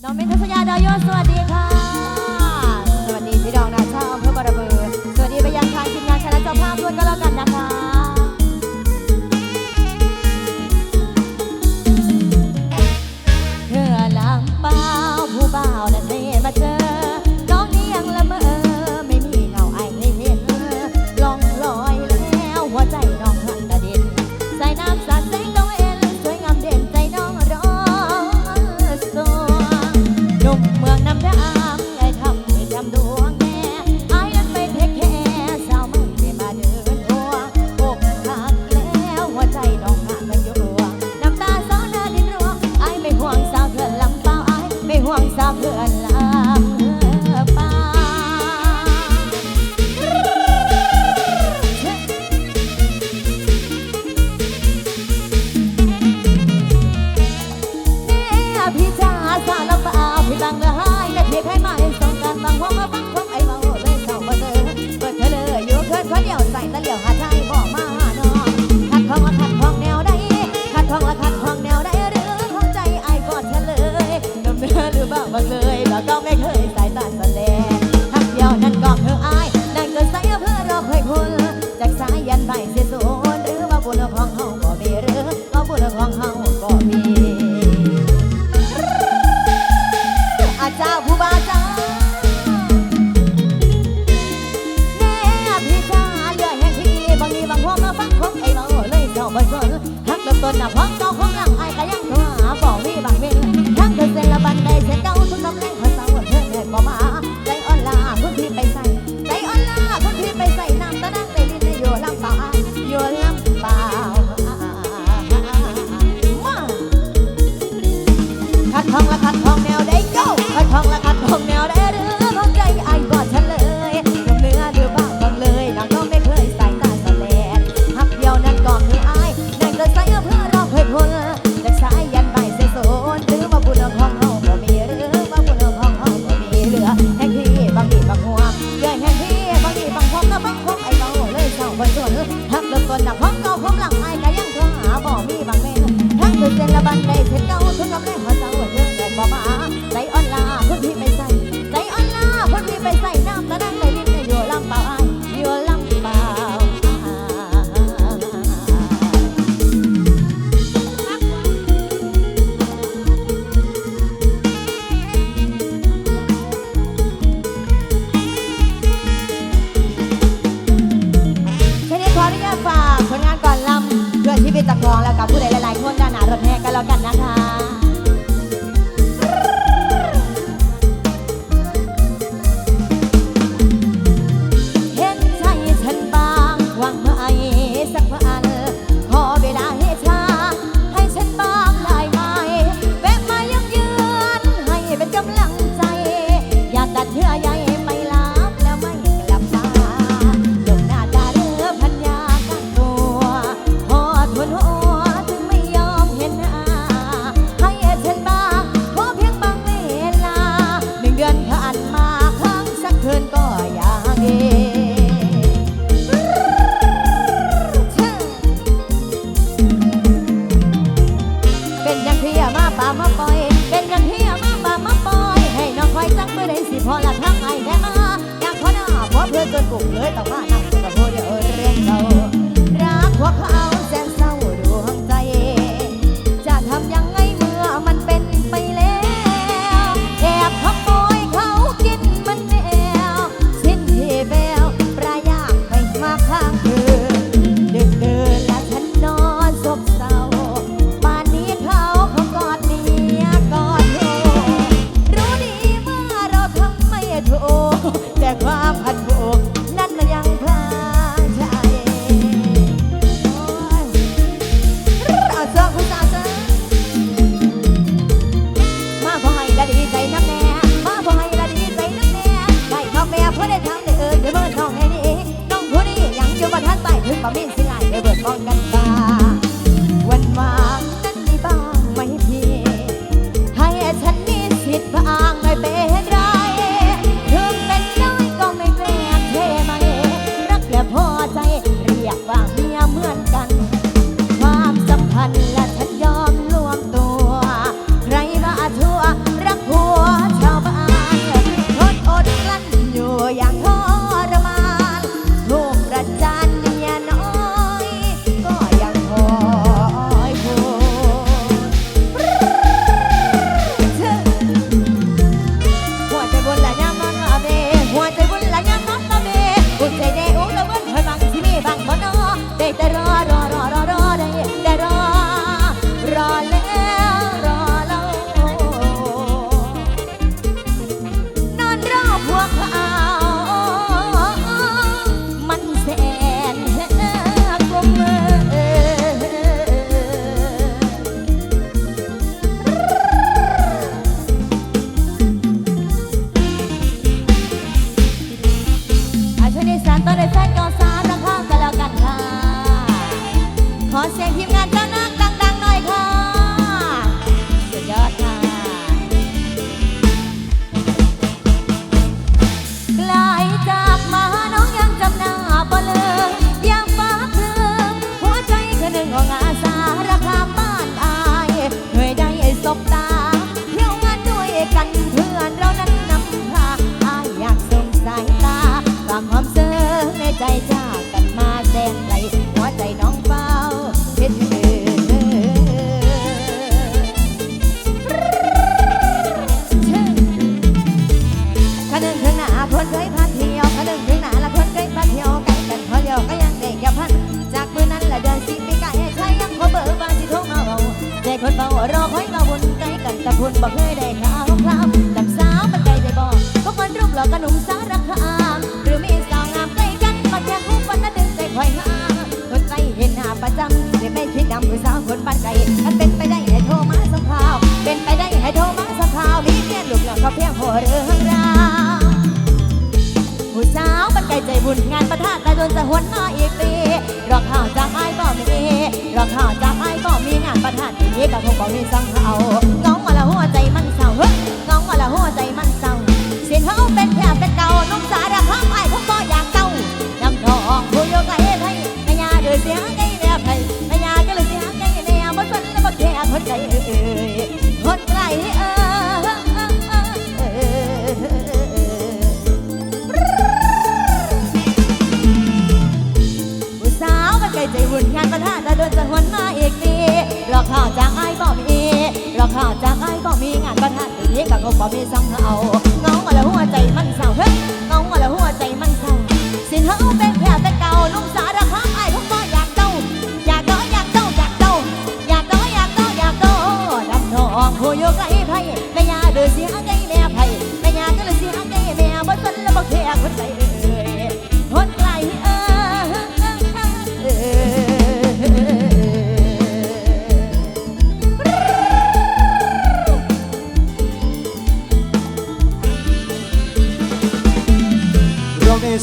Dompetnya 地方 cantar คนเคยพัดเที่ยวก็ดึงถึงหนาละคนเคยพัดเที่ยวกันกันพอเดียวก็ยังได็กอย่พันจากเมื่อนั้นละเดินสิไปีไกลใครยังขอเบอร์บางสิโทรมาเอาใจคนเบารอคอยมาวนใกล้กันแต่คุณบอกเคยได้ข่าวคราวกับสาวมันไกลใจบอกก็มันรูปหล่อกระหนุ่มสารคามหรือมีสาวงามใกล้กันมาแทงคู่ฟันน่ะดึงใจคอยมามคนไปเห็นหน้าประจำเดี๋ไม่คิดดำคือสาวคนบ้านไกลมันเป็นไปได้ให้โทรมาสักคราว เป็นไปได้ให้โทรมาสักคราวมีเมียลูกหล่อเขาเพียงหัวเรื่องราว ผู้สาวมันไกลใจบุญงานประทานแต่โดนจะหวนมาอีกปีรอข่าวจากไอ้ายบ่มีรอข่าวจากไอ้ายบ่มีงานประทานปีนี้ก็คงบ่มีสังเอาน้องมาละหัวใจมันเศร้าเฮ้ ประทานแต่โดนจะหวนมาอีกปีรอข่าวจากไอ้บ่มีรอข่าวจากไอ้บ่มีงานประทานปีนี้ก็คงบ่มีสังเอาน้องมาแล้วหัวใจมันเศร้าเฮ้ยน้องมาแล้วหัวใจมันเศร้าสินเฮาเป็นแผลแต่เก่านุ่มสารคามไอ้ายคงบ่อยากเจ้าอยากเจ้าอยากเจ้าอยากเจ้าอยากเจ้าอยากเจ้าอยากเจ้าดำทองผู้อยู่ไกลไผแม่ยาเดือดเสียใจแม่ไผแม่ยาก็เลยเสียใจแม่บ่สนแล้วบ่แค่คนไก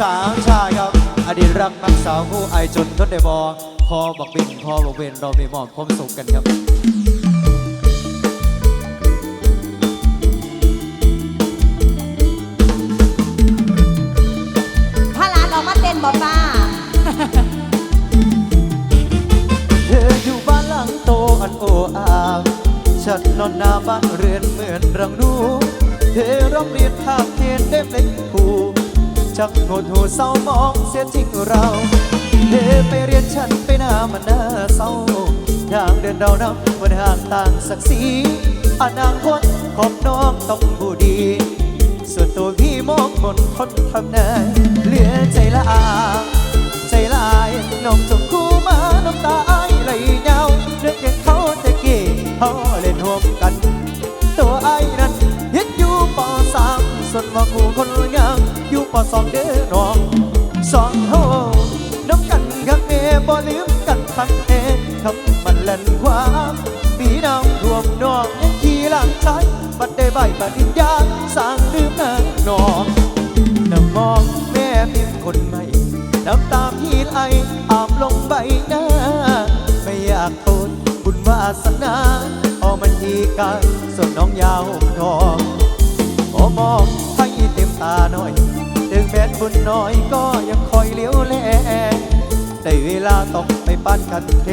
สามชายครับ อดีตรักนักสาวผู้ไอายจนทนได้บอพอบอกบินพอบอกเวนเรามีมอบความสุขกันครับพาหลานออกมาเต้นบ่ป้า เธออยู่บ้านหลังโตอันโออาฉันนอนหน้าบ้านเรือนเหมือนรังนูเธอร้องเรียนภาพเทียนเด็บเล็กผู จักโงดหูเศร้ามองเสียทิ้งเราเธอไปเรียนฉันไปหน้ามันน่าเศร้าทางเดินเรานับบนห่างต่างศักดิ์ศรีอนาคตของน้องต้องบูดี ส่วนตัวพี่มองบนคนทำนายเหลือใจละอา ยาสร้างลืมนางน้องน้ำมองแม่พิมพ์คนใหม่ น้ำตาพี่ไหลอาบลงใบหน้า ไม่อยากโทษบุญวาสนาเอามันทีกันส่วนน้องยาวทองขอมองให้เต็มตาหน่อย ถึงแม้บุญน้อยก็ยังคอยเลี้ยวแลได้เวลาต้องไปปั้นกันเท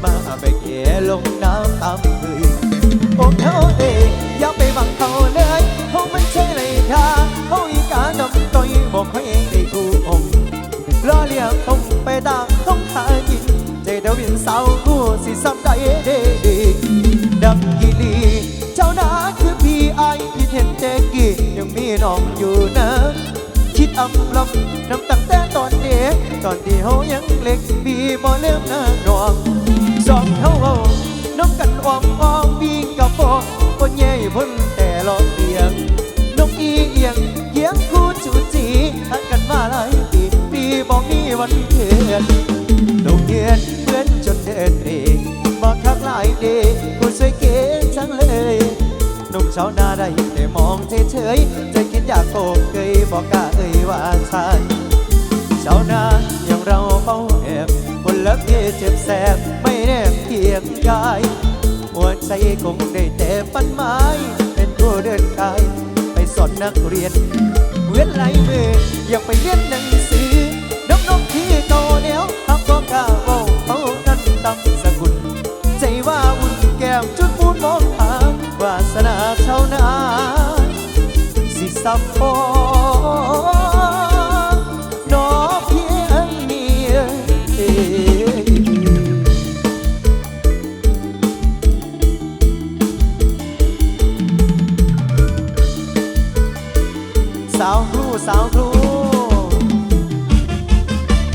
ไปมาไปเก๋ลงน้ำตามเคยพวกเขาเองอย่าไปบังเขาเลยเขาไม่ใช่เลยค่ะเขาอีกาดำตัวบอกเขาเองได้กูองล้อเลียงทงไปตามทงหากินใจเดวินสาวกูสิซ้ำได้เด้ดีดังกิลีเจ้านาคือพี่ไอพี่เห็นเจกี้ยังมีน้องอยู่นะคิดอำลำน้ำตั้งแต่ตอนเด็กตอนที่เฮายังเล็กพี่บ่เริ่มหน้าหนอง สองเฮาเอาน้ำกันอ้อมอ้อมวิ่งกับฟองคนใหญ่พ้นแต่ลองเบียงนกอีเอียงเยียงคู่จูจีทักกันมาหลายปีปีบอกมีวันเกิดโรงเรียนเพื่อนจนเดินเองมาคักหลายเดย์กูสวยเก๋จังเลยนุ่มชาวนาได้แต่มองเฉยๆใจคิดอยากโกเกยบอกกาเอ่ยว่าใช่ชาวนาอย่างเราเฝ้าแอบคนละเพียเจ็บแสบไม่ แนบเคียงกาย หัวใจคงได้แต่ปันไม้เป็นผู้เดินกาย ไปสอนนักเรียน เว้นลายมือยากไปเรียนหนังสือน้องน้องที่โตแล้วฮักก็กล้าเว้าเขานั้นตั้งสกุล ใจว่าอุ่นแก้มจุดพูดมองหาวาสนาชาวนาสิสับพอ สาวครูสาวครู